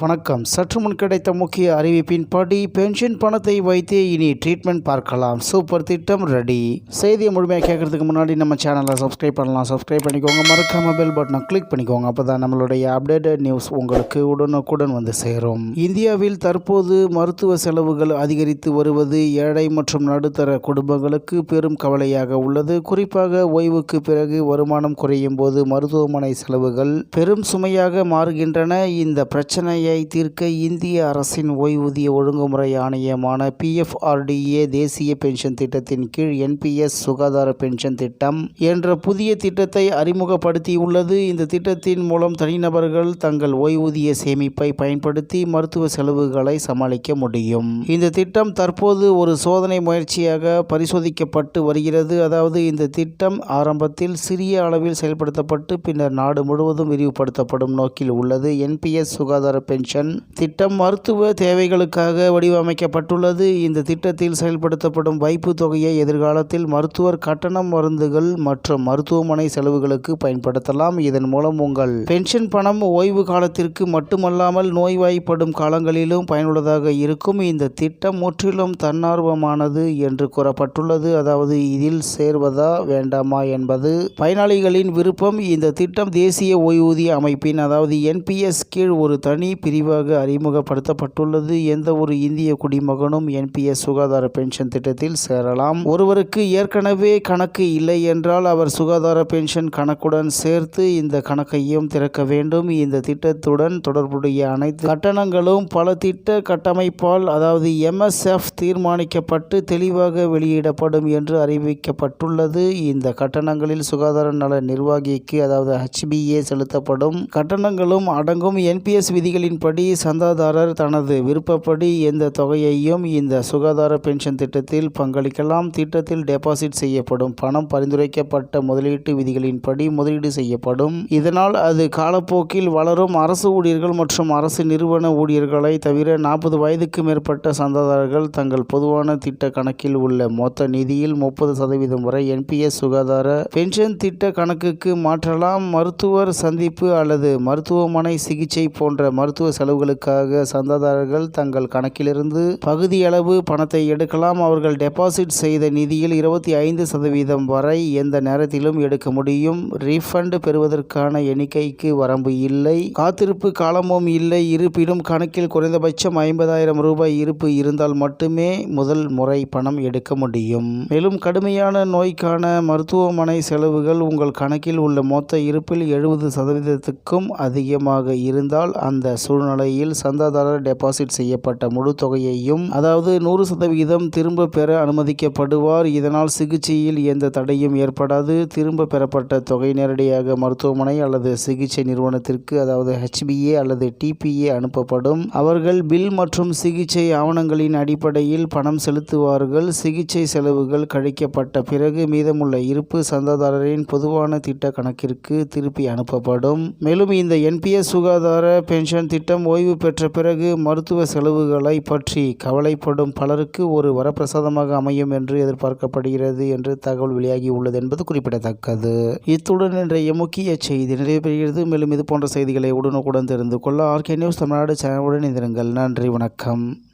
வணக்கம். சற்று முன் கிடைத்த முக்கிய அறிவிப்பின்படி பென்ஷன் பணத்தை வைத்தே இனி ட்ரீட்மெண்ட் பார்க்கலாம். சூப்பர் திட்டம் ரெடி செய்தியை முழுமையாக கேட்கறதுக்கு முன்னாடி நம்ம சேனலை சப்ஸ்கிரைப் பண்ணலாம். சப்ஸ்கிரைப் பண்ணிக்கோங்க. மறக்காம பெல் பட்டனை கிளிக் பண்ணிக்கோங்க. அப்போ தான் நம்மளுடைய அப்டேட்டட் நியூஸ் உங்களுக்கு உடனுக்குடன் வந்து சேரும். இந்தியாவில் தற்போது மருத்துவ செலவுகள் அதிகரித்து வருவது ஏழை மற்றும் நடுத்தர குடும்பங்களுக்கு பெரும் கவலையாக உள்ளது. குறிப்பாக ஓய்வுக்கு பிறகு வருமானம் குறையும் போது மருத்துவமனை செலவுகள் பெரும் சுமையாக மாறுகின்றன. இந்த பிரச்சனையை தீர்க்க இந்திய அரசின் ஓய்வூதிய ஒழுங்குமுறை ஆணையமான பிஎஃப்ஆர்டிஏ தேசிய பென்ஷன் திட்டத்தின் கீழ் என்பிஎஸ் சுகாதார பென்ஷன் திட்டம் என்ற புதிய திட்டத்தை அறிமுகப்படுத்தியுள்ளது. இந்த திட்டத்தின் மூலம் தனிநபர்கள் தங்கள் ஓய்வூதிய சேமிப்பை பயன்படுத்தி மருத்துவ செலவுகளை சமாளிக்க முடியும். இந்த திட்டம் தற்போது ஒரு சோதனை முயற்சியாக பரிசோதிக்கப்பட்டு வருகிறது. அதாவது இந்த திட்டம் ஆரம்பத்தில் சிறிய அளவில் செயல்படுத்தப்பட்டு பின்னர் நாடு முழுவதும் விரிவுபடுத்தப்படும் நோக்கில் உள்ளது. என்பிஎஸ் சுகாதார பென்ஷன். திட்டம் மருத்துவ தேவைகளுக்காக வடிவமைக்கப்பட்டுள்ளது. இந்த திட்டத்தில் செயல்படுத்தப்படும் வைப்பு தொகையை எதிர்காலத்தில் மருத்துவர் கட்டணம் மருந்துகள் மற்றும் மருத்துவமனை செலவுகளுக்கு பயன்படுத்தலாம். இதன் மூலம் உங்கள் பென்ஷன் பணம் ஓய்வு காலத்திற்கு மட்டுமல்லாமல் நோய்வாய்ப்படும் காலங்களிலும் பயனுள்ளதாக இருக்கும். இந்த திட்டம் முற்றிலும் தன்னார்வமானது என்று கூறப்பட்டுள்ளது. அதாவது இதில் சேர்வதா வேண்டாமா என்பது பயனாளிகளின் விருப்பம். இந்த திட்டம் தேசிய ஓய்வூதிய அமைப்பின் அதாவது என்பிஎஸ் கீழ் ஒரு தனி பிரிவாக அறிமுகப்படுத்தப்பட்டுள்ளது. எந்த ஒரு இந்திய குடிமகனும் என்பிஎஸ் சுகாதார பென்ஷன் திட்டத்தில் சேரலாம். ஒருவருக்கு ஏற்கனவே கணக்கு இல்லை என்றால் அவர் சுகாதார பென்ஷன் கணக்குடன் சேர்த்து இந்த கணக்கையும் திறக்க வேண்டும். இந்த திட்டத்துடன் தொடர்புடைய அனைத்து கட்டணங்களும் பல திட்ட கட்டமைப்பால் அதாவது எம்எஸ்எஃப் தீர்மானிக்கப்பட்டு தெளிவாக வெளியிடப்படும் என்று அறிவிக்கப்பட்டுள்ளது. இந்த கட்டணங்களில் சுகாதார நல நிர்வாகிக்கு அதாவது ஹெச்பிஏ செலுத்தப்படும் கட்டணங்களும் அடங்கும். என்பிஎஸ் விதிகளின் அதன்படி சந்தாதாரர் தனது விருப்பப்படி எந்த தொகையையும் இந்த சுகாதார பென்ஷன் திட்டத்தில் பங்களிக்கலாம். திட்டத்தில் டெபாசிட் செய்யப்படும் பணம் பரிந்துரைக்கப்பட்ட முதலீட்டு விதிகளின்படி முதலீடு செய்யப்படும். இதனால் அது காலப்போக்கில் வளரும். அரசு ஊழியர்கள் மற்றும் அரசு நிறுவன ஊழியர்களை தவிர நாற்பது வயதுக்கு மேற்பட்ட சந்தாதாரர்கள் தங்கள் பொதுவான திட்ட கணக்கில் உள்ள மொத்த நிதியில் முப்பது சதவீதம் வரை என்பிஎஸ் சுகாதார பென்ஷன் திட்ட கணக்குக்கு மாற்றலாம். மருத்துவர் சந்திப்பு அல்லது மருத்துவமனை சிகிச்சை போன்ற மருத்துவ செலவுகளுக்காக சந்தாதாரர்கள் தங்கள் கணக்கிலிருந்து பகுதியளவு பணத்தை எடுக்கலாம். அவர்கள் டெபாசிட் செய்த நிதியில் இருபத்தி ஐந்து சதவீதம் வரை எந்த நேரத்திலும் எடுக்க முடியும். ரீஃபண்ட் பெறுவதற்கான எண்ணிக்கைக்கு வரம்பு இல்லை. காத்திருப்பு காலமும் இல்லை. இருப்பினும் கணக்கில் குறைந்தபட்சம் ஐம்பதாயிரம் ரூபாய் இருப்பு இருந்தால் மட்டுமே முதல் முறை பணம் எடுக்க முடியும். மேலும் கடுமையான நோய்க்கான மருத்துவமனை செலவுகள் உங்கள் கணக்கில் உள்ள மொத்த இருப்பில் எழுபது சதவீதத்துக்கும் அதிகமாக இருந்தால் அந்த சூழ்நிலையில் சந்தாதாரர் டெபாசிட் செய்யப்பட்ட முழு தொகையையும் அதாவது நூறு சதவீதம் திரும்ப பெற அனுமதிக்கப்படுவார். இதனால் சிகிச்சையில் எந்த தடையும் ஏற்படாது. திரும்ப பெறப்பட்ட தொகை நேரடியாக மருத்துவமனை அல்லது சிகிச்சை நிறுவனத்திற்கு அதாவது ஹெச்பிஏ அல்லது டிபிஏ அனுப்பப்படும். அவர்கள் பில் மற்றும் சிகிச்சை ஆவணங்களின் அடிப்படையில் பணம் செலுத்துவார்கள். சிகிச்சை செலவுகள் கழிக்கப்பட்ட பிறகு மீதமுள்ள இருப்பு சந்தாதாரரின் பொதுவான திட்ட கணக்கிற்கு திருப்பி அனுப்பப்படும். மேலும் இந்த என்பிஎஸ் சுகாதார பென்ஷன் திட்ட திட்டம் ஓய்வு பெற்ற பிறகு மருத்துவ செலவுகளை பற்றி கவலைப்படும் பலருக்கு ஒரு வரப்பிரசாதமாக அமையும் என்று எதிர்பார்க்கப்படுகிறது என்று தகவல் வெளியாகி உள்ளது என்பது குறிப்பிடத்தக்கது. இத்துடன் இன்றைய முக்கிய செய்தி நிறைவு பெறுகிறது மேலும் இது போன்ற செய்திகளை உடனுக்குடன் தெரிந்து கொள்ள ஆர்கே நியூஸ் தமிழ்நாடு சேனலுடன் இருந்திருங்கள் நன்றி வணக்கம்.